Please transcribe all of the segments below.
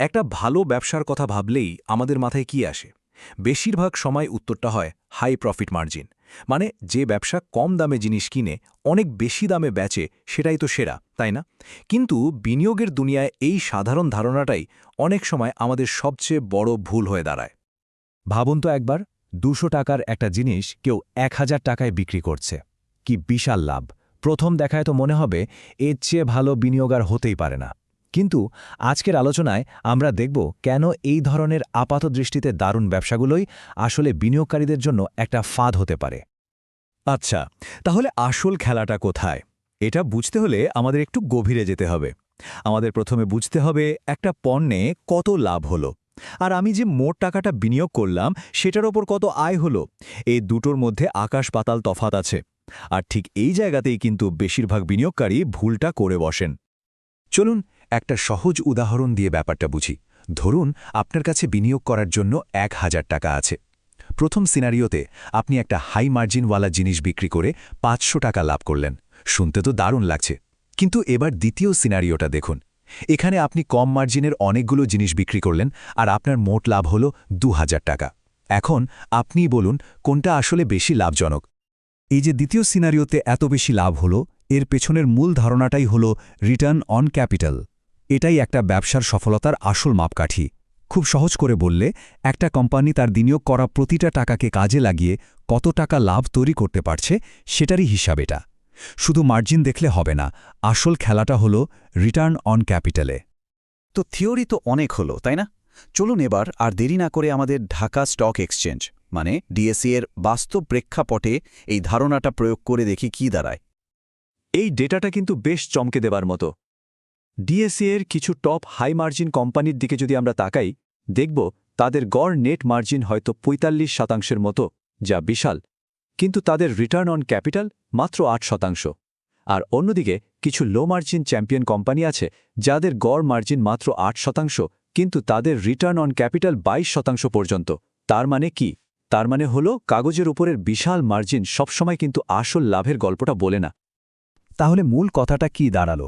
একটা ভালো ব্যবসার কথা ভাবলেই আমাদের মাথায় কি আসে? বেশিরভাগ সময় উত্তরটা হয় হাই প্রফিট মার্জিন মানে যে ব্যবসা কম দামে জিনিস কিনে অনেক বেশি দামে বেচে সেটাই তো সেরা, তাই না? কিন্তু বিনিয়োগের দুনিয়ায় এই সাধারণ ধারণাটাই অনেক সময় আমাদের সবচেয়ে বড় ভুল হয়ে দাঁড়ায়। ভাবুন তো একবার, দুশো টাকার একটা জিনিস কেউ এক হাজার টাকায় বিক্রি করছে। কি বিশাল লাভ! প্রথম দেখায় তো মনে হবে এর চেয়ে ভালো বিনিয়োগ আর হতেই পারে না। কিন্তু আজকের আলোচনায় আমরা দেখব কেন এই ধরনের আপাত দৃষ্টিতে দারুণ ব্যবসাগুলোই আসলে বিনিয়োগকারীদের জন্য একটা ফাঁদ হতে পারে। আচ্ছা তাহলে আসল খেলাটা কোথায়? এটা বুঝতে হলে আমাদের একটু গভীরে যেতে হবে। আমাদের প্রথমে বুঝতে হবে একটা পণ্যে কত লাভ হলো। আর আমি যে মোট টাকাটা বিনিয়োগ করলাম, সেটার ওপর কত আয় হলো? এই দুটোর মধ্যে আকাশ পাতাল তফাত আছে। আর ঠিক এই জায়গাতেই কিন্তু বেশিরভাগ বিনিয়োগকারী ভুলটা করে বসেন। চলুন একটা সহজ উদাহরণ দিয়ে ব্যাপারটা বুঝি। ধরুন, আপনার কাছে বিনিয়োগ করার জন্য এক হাজার টাকা আছে। প্রথম সিনারিওতে আপনি একটা হাই মার্জিনওয়ালা জিনিস বিক্রি করে পাঁচশো টাকা লাভ করলেন। শুনতে তো দারুণ লাগছে। কিন্তু এবার দ্বিতীয় সিনারিওটা দেখুন। এখানে আপনি কম মার্জিনের অনেকগুলো জিনিস বিক্রি করলেন আর আপনার মোট লাভ হল দু হাজার টাকা। এখন আপনিই বলুন, কোনটা আসলে বেশি লাভজনক? এই যে দ্বিতীয় সিনারিওতে এত বেশি লাভ হলো, এর পেছনের মূল ধারণাটাই হল রিটার্ন অন ক্যাপিটাল। এটাই একটা ব্যবসার সফলতার আসল মাপকাঠি। খুব সহজ করে বললে একটা কোম্পানি তার বিনিয়োগ করা প্রতিটা টাকাকে কাজে লাগিয়ে কত টাকা লাভ তৈরি করতে পারছে সেটারই হিসাব এটা। শুধু মার্জিন দেখলে হবে না আসল খেলাটা হল রিটার্ন অন ক্যাপিটালে। তো থিওরি তো অনেক হলো তাই না? চলুন এবার আর দেরি না করে আমাদের ঢাকা স্টক এক্সচেঞ্জ মানে ডিএসসি এর বাস্তব প্রেক্ষাপটে এই ধারণাটা প্রয়োগ করে দেখি কি দাঁড়ায়। এই ডেটাটা কিন্তু বেশ চমকে দেবার মতো। ডিএসসি এর কিছু টপ হাই মার্জিন কোম্পানির দিকে যদি আমরা তাকাই, দেখব তাদের গড় নেট মার্জিন হয়তো ৪৫ শতাংশের মতো, যা বিশাল। কিন্তু তাদের রিটার্ন অন ক্যাপিটাল মাত্র আট শতাংশ। আর অন্যদিকে কিছু লো মার্জিন চ্যাম্পিয়ন কোম্পানি আছে, যাদের গড় মার্জিন মাত্র আট শতাংশ, কিন্তু তাদের রিটার্ন অন ক্যাপিটাল ২২ শতাংশ পর্যন্ত। তার মানে কি? তার মানে হলো কাগজের উপরের বিশাল মার্জিন সবসময় কিন্তু আসল লাভের গল্পটা বলে না। তাহলে মূল কথাটা কি দাঁড়াল?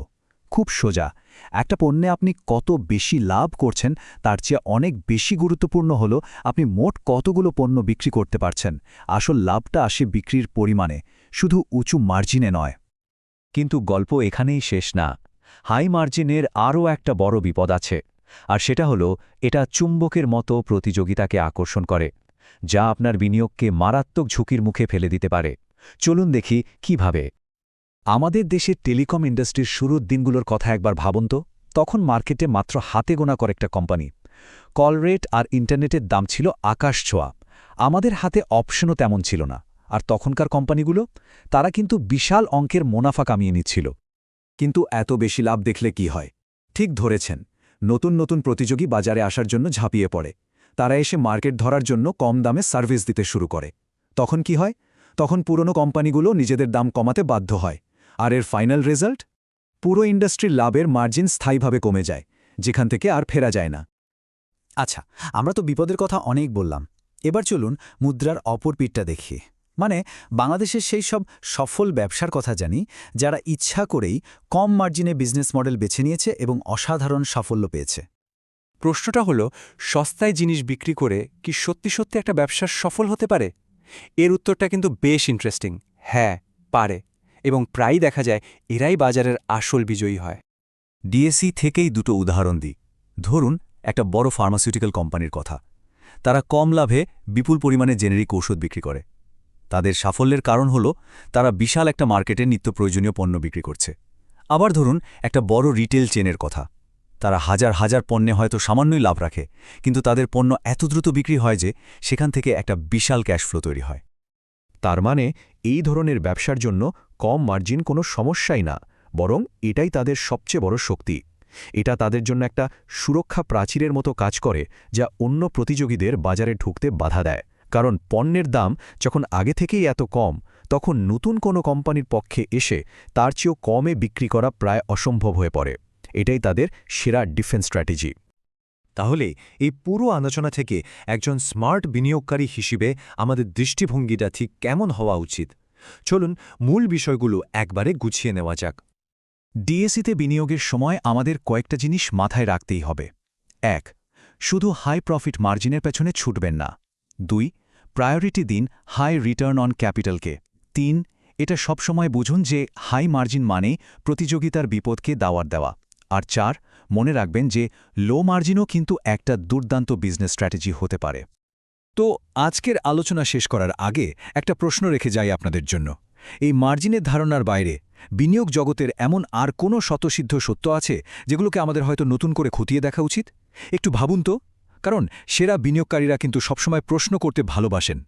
খুব সোজা। একটা পণ্যে আপনি কত বেশি লাভ করছেন, তার চেয়ে অনেক বেশি গুরুত্বপূর্ণ হল আপনি মোট কতগুলো পণ্য বিক্রি করতে পারছেন। আসল লাভটা আসে বিক্রির পরিমাণে, শুধু উঁচু মার্জিনে নয়। কিন্তু গল্প এখানেই শেষ না। হাই মার্জিনের আরও একটা বড় বিপদ আছে, আর সেটা হল এটা চুম্বকের মতো প্রতিযোগিতাকে আকর্ষণ করে, যা আপনার বিনিয়োগকে মারাত্মক ঝুঁকির মুখে ফেলে দিতে পারে। চলুন দেখি কীভাবে। আমাদের দেশের টেলিকম ইন্ডাস্ট্রির শুরুর দিনগুলোর কথা একবার ভাবুন তো, তখন মার্কেটে মাত্র হাতে গোনা কয়েকটা কোম্পানি। কল রেট আর ইন্টারনেটের দাম ছিল আকাশ ছোঁয়া। আমাদের হাতে অপশনও তেমন ছিল না। আর তখনকার কোম্পানিগুলো? তারা কিন্তু বিশাল অঙ্কের মুনাফা কামিয়ে নিচ্ছিল। কিন্তু এত বেশি লাভ দেখলে কি হয়? ঠিক ধরেছেন, নতুন নতুন প্রতিযোগী বাজারে আসার জন্য ঝাঁপিয়ে পড়ে। তারা এসে মার্কেট ধরার জন্য কম দামে সার্ভিস দিতে শুরু করে। তখন কি হয়? তখন পুরনো কোম্পানিগুলো নিজেদের দাম কমাতে বাধ্য হয়। আর এর ফাইনাল রেজাল্ট পুরো ইন্ডাস্ট্রির লাভের মার্জিন স্থায়ীভাবে কমে যায়, যেখান থেকে আর ফেরা যায় না। আচ্ছা আমরা তো বিপদের কথা অনেক বললাম। এবার চলুন মুদ্রার অপর পিঠটা দেখি। মানে বাংলাদেশের সেই সব সফল ব্যবসার কথা জানি, যারা ইচ্ছা করেই কম মার্জিনে বিজনেস মডেল বেছে নিয়েছে এবং অসাধারণ সাফল্য পেয়েছে। প্রশ্নটা হল, সস্তায় জিনিস বিক্রি করে কি সত্যি সত্যি একটা ব্যবসার সফল হতে পারে? এর উত্তরটা কিন্তু বেশ ইন্টারেস্টিং হ্যাঁ পারে। এবং প্রায়ই দেখা যায় এরাই বাজারের আসল বিজয়ী হয়। ডিএসি থেকেই দুটো উদাহরণ দিই। ধরুন, একটা বড় ফার্মাসিউটিক্যাল কোম্পানির কথা। তারা কম লাভে বিপুল পরিমাণে জেনেরিক ঔষধ বিক্রি করে। তাদের সাফল্যের কারণ হল, তারা বিশাল একটা মার্কেটে নিত্য প্রয়োজনীয় পণ্য বিক্রি করছে। আবার ধরুন, একটা বড় রিটেল চেনের কথা। তারা হাজার হাজার পণ্যে হয়তো সামান্যই লাভ রাখে, কিন্তু তাদের পণ্য এত দ্রুত বিক্রি হয় যে সেখান থেকে একটা বিশাল ক্যাশ ফ্লো তৈরি হয়। তার মানে এই ধরনের ব্যবসার জন্য কম মার্জিন কোনো সমস্যাই না, বরং এটাই তাদের সবচেয়ে বড় শক্তি। এটা তাদের জন্য একটা সুরক্ষা প্রাচীরের মতো কাজ করে, যা অন্য প্রতিযোগীদের বাজারে ঢুকতে বাধা দেয়। কারণ পণ্যের দাম যখন আগে থেকেই এত কম, তখন নতুন কোনো কোম্পানির পক্ষে এসে তার চেয়েও কমে বিক্রি করা প্রায় অসম্ভব হয়ে পড়ে। এটাই তাদের সেরা ডিফেন্স স্ট্র্যাটেজি। তাহলে এই পুরো আলোচনা থেকে একজন স্মার্ট বিনিয়োগকারী হিসেবে আমাদের দৃষ্টিভঙ্গিটা ঠিক কেমন হওয়া উচিত? চলুন মূল বিষয়গুলো একবারে গুছিয়ে নেওয়া যাক। ডিএসিতে বিনিয়োগের সময় আমাদের কয়েকটা জিনিস মাথায় রাখতেই হবে। এক, শুধু হাই প্রফিট মার্জিনের পেছনে ছুটবেন না। দুই প্রায়োরিটি দিন হাই রিটার্ন অন ক্যাপিটালকে তিন, এটা সবসময় বুঝুন যে হাই মার্জিন মানে প্রতিযোগিতার বিপদকে দাওয়ার দেওয়া। আর চার মনে রাখবেন যে লো মার্জিনও কিন্তু একটা দুর্দান্ত বিজনেস স্ট্র্যাটেজি হতে পারে। তো আজকের আলোচনা শেষ করার আগে একটা প্রশ্ন রেখে যাই আপনাদের জন্য। এই মার্জিনের ধারণার বাইরে বিনিয়োগ জগতের এমন আর কোনো শতসিদ্ধ সত্য আছে যেগুলোকে আমাদের হয়তো নতুন করে খতিয়ে দেখা উচিত? একটু ভাবুন তো। কারণ সেরা বিনিয়োগকারীরা কিন্তু সবসময় প্রশ্ন করতে ভালোবাসেন।